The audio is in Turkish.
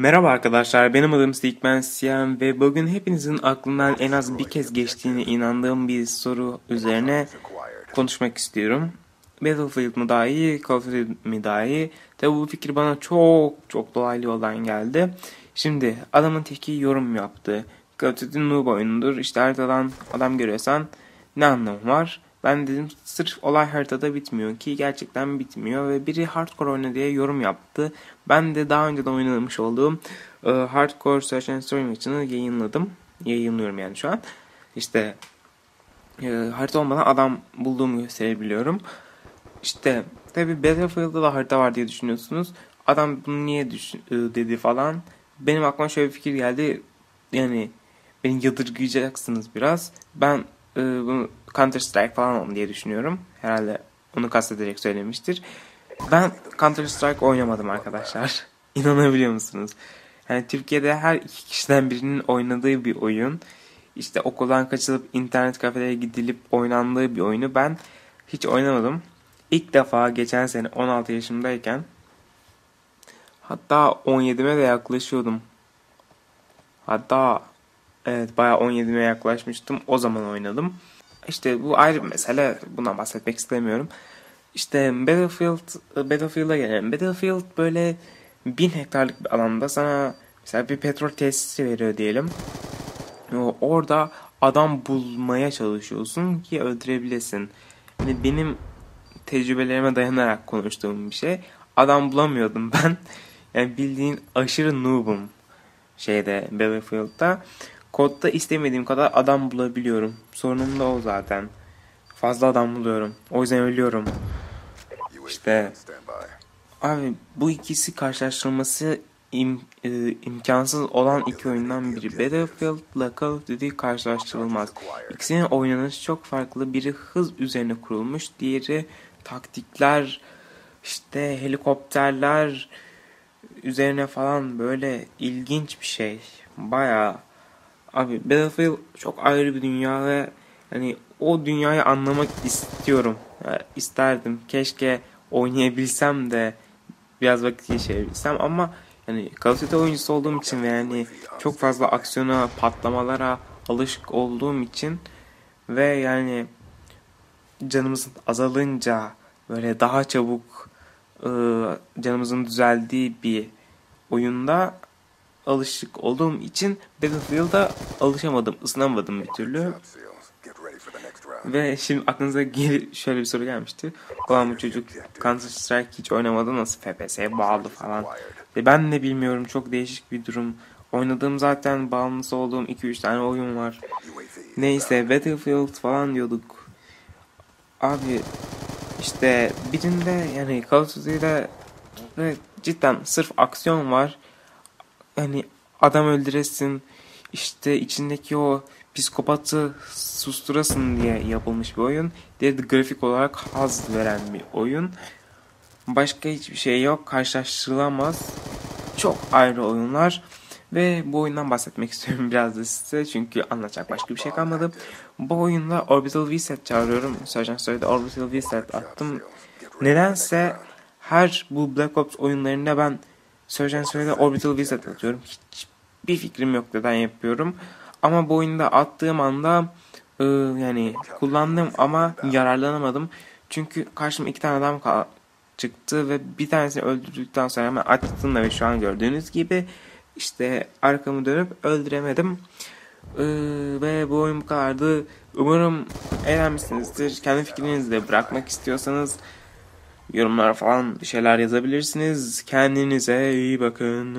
Merhaba arkadaşlar, benim adım Stikman Siyan ve bugün hepinizin aklından en az bir kez geçtiğine inandığım bir soru üzerine konuşmak istiyorum. Battlefield mı daha iyi, Call of Duty mi daha iyi? Tabi bu fikir bana çok çok dolaylı yoldan geldi. Şimdi adamın teki yorum yaptı. Call of Duty noob oyunudur. İşte haritadan adam görüyorsan ne anlamı var? Ben dedim sırf olay haritada bitmiyor ki gerçekten bitmiyor ve biri hardcore oyna diye yorum yaptı. Ben de daha önceden oynamış olduğum e, Hardcore Search and Story maçını yayınladım. Yayınlıyorum yani şu an. İşte e, harita olmadan adam bulduğumu gösterebiliyorum. İşte tabi Battlefield'da da harita var diye düşünüyorsunuz. Adam bunu niye düşün, e, dedi falan. Benim aklıma şöyle bir fikir geldi. Yani beni yadırgayacaksınız biraz. Ben e, bunu Counter Strike falan diye düşünüyorum. Herhalde onu kastederek söylemiştir. Ben Counter Strike oynamadım arkadaşlar. İnanabiliyor musunuz? Yani Türkiye'de her iki kişiden birinin oynadığı bir oyun. İşte okuldan kaçılıp internet kafelere gidilip oynandığı bir oyunu ben hiç oynamadım. İlk defa geçen sene 16 yaşımdayken hatta 17'me de yaklaşıyordum. Hatta evet bayağı 17'me yaklaşmıştım. O zaman oynadım. İşte bu ayrı bir mesele. Bundan bahsetmek istemiyorum. İşte Battlefield, Battlefield'a gelelim. Battlefield böyle bin hektarlık bir alanda sana mesela bir petrol tesisi veriyor diyelim. Orada adam bulmaya çalışıyorsun ki öldürebilesin. Yani benim tecrübelerime dayanarak konuştuğum bir şey. Adam bulamıyordum ben. Yani bildiğin aşırı noob'um şeyde Battlefield'da. Kodda istemediğim kadar adam bulabiliyorum. Sorunum da o zaten. Fazla adam buluyorum. O yüzden ölüyorum. İşte abi bu ikisi karşılaştırılması im, e, imkansız olan iki oyundan biri. Battlefield ile Call of Duty karşılaştırılmaz. İkisinin oynanışı çok farklı. Biri hız üzerine kurulmuş. Diğeri taktikler, işte helikopterler üzerine falan böyle ilginç bir şey. Bayağı Abi Battlefield çok ayrı bir dünya ve hani o dünyayı anlamak istiyorum. Yani isterdim. Keşke oynayabilsem de biraz vakit geçirebilsem ama yani Call of Duty oyuncusu olduğum için ve yani çok fazla aksiyona, patlamalara alışık olduğum için ve yani canımızın azalınca böyle daha çabuk canımızın düzeldiği bir oyunda alışık olduğum için Battlefield'a alışamadım, ısınamadım bir türlü. Ve şimdi aklınıza geri şöyle bir soru gelmişti. Ulan bu çocuk Counter Strike hiç oynamadı nasıl FPS'ye bağlı falan. Ve ben de bilmiyorum çok değişik bir durum. Oynadığım zaten bağımlısı olduğum 2-3 tane oyun var. Neyse Battlefield falan diyorduk. Abi işte birinde yani Call of Duty'de cidden sırf aksiyon var hani adam öldüresin işte içindeki o psikopatı susturasın diye yapılmış bir oyun. Diğeri de grafik olarak haz veren bir oyun. Başka hiçbir şey yok. Karşılaştırılamaz. Çok ayrı oyunlar. Ve bu oyundan bahsetmek istiyorum biraz da size. Çünkü anlatacak başka bir şey kalmadı. Bu oyunda Orbital V-Set çağırıyorum. Sergeant Story'de Orbital V-Set attım. Nedense her bu Black Ops oyunlarında ben Surgeon Story'de Orbital Wizard atıyorum. Hiçbir fikrim yok neden yapıyorum. Ama bu oyunda attığım anda e, yani kullandım ama yararlanamadım. Çünkü karşıma iki tane adam çıktı ve bir tanesini öldürdükten sonra hemen açtım ve şu an gördüğünüz gibi işte arkamı dönüp öldüremedim. Ee, ve bu oyun bu kadardı. Umarım eğlenmişsinizdir. Kendi fikrinizi de bırakmak istiyorsanız yorumlar falan bir şeyler yazabilirsiniz. Kendinize iyi bakın.